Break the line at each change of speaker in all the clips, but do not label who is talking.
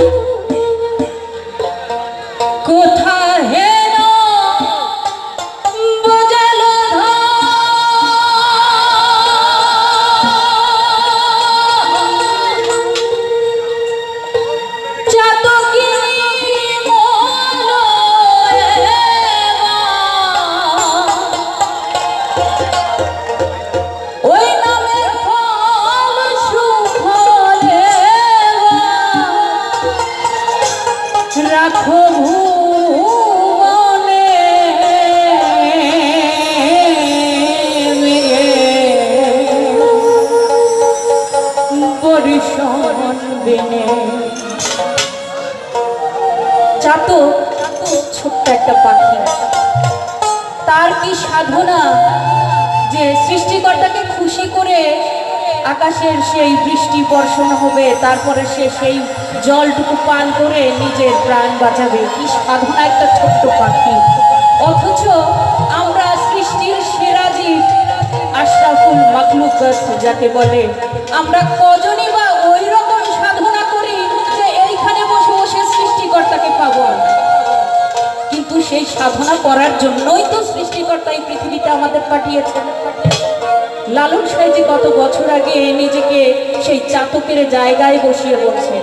you. আকাশের সেই বৃষ্টি বর্ষণ হবে, তারপরে সে সেই জলটুকু পান করে নিজের প্রাণ বাঁচাবে? কি সাধনা একটা ছোট্ট পাখি। অথচ আমরা সৃষ্টির সেরা জীব, আশরাফুল মাকলুক যাকে বলে, আমরা কজনই আমরা কিন্তু সেই সাধনা করার জন্যই তো সৃষ্টিকর্তা এই পৃথিবীতে আমাদের পাঠিয়েছেন। লালন সাইজি কত বছর আগে নিজেকে সেই চাতকের জায়গায় বসিয়ে বলছে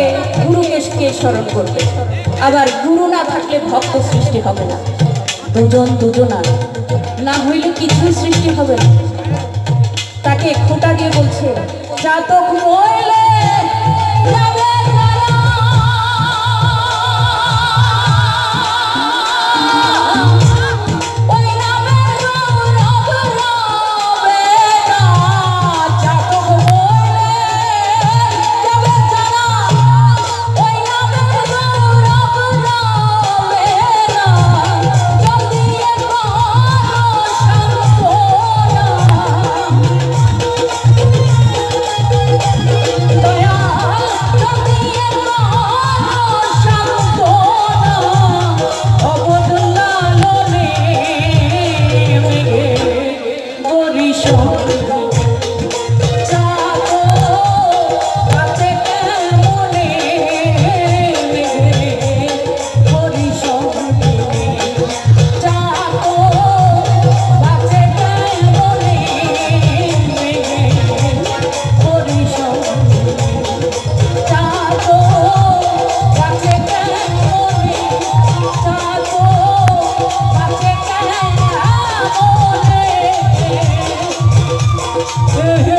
না থাকে গুরুকে কে স্মরণ করবে। আবার গুরু না থাকলে ভক্ত সৃষ্টি হবে না। দুজন দুজনা, না হইলে কিছুই সৃষ্টি হবে না। তাকে খোটা দিয়ে বলছে, জাতক মইলে